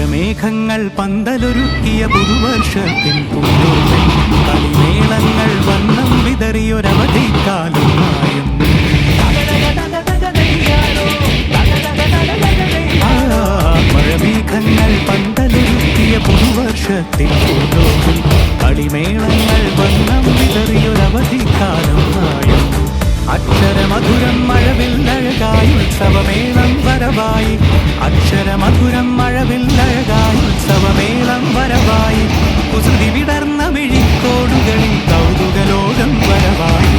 മഴമേഘങ്ങൾ പന്തലൊരുക്കിയ പുതുവർഷത്തിൻ പൂന്തോട്ടം കളിമേളങ്ങൾ വണ്ണം വിതറിയൊരവധിക്കാലം ആ, മഴമേഘങ്ങൾ പന്തലൊരുക്കിയ പുതുവർഷത്തിൻ പൂന്തോട്ടം കളിമേളങ്ങൾ വണ്ണം വിതറിയൊരവധിക്കാലം. ഉത്സവമേളം വരവായി. അക്ഷരമധുരം മഴവില്ലഴകായി. ഉത്സവമേളം വരവായി. കുസൃതി വിടർന്ന മിഴിക്കോടുകളിൽ കൗതുകലോകം വരവായി.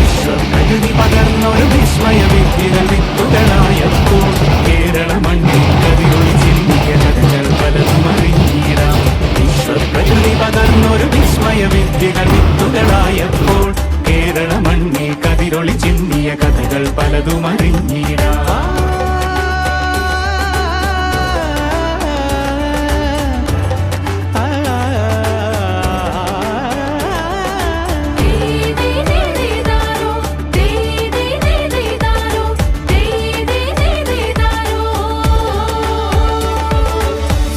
വിശ്വപ്രകൃതി പകർന്നൊരു വിസ്മയ വിദ്യകൾ വിത്തുകളായപ്പോൾ കേരള മണ്ണിൽ കതിരൊളി ചിന്തിയ പലതും അറിഞ്ഞിടാം. പകർന്നൊരു വിസ്മയ വിദ്യകൾ വിത്തുകളായപ്പോൾ കേരള മണ്ണിൽ കതിരൊളി ചിന്തിയ കഥകൾ പലതും അറിഞ്ഞിടാം.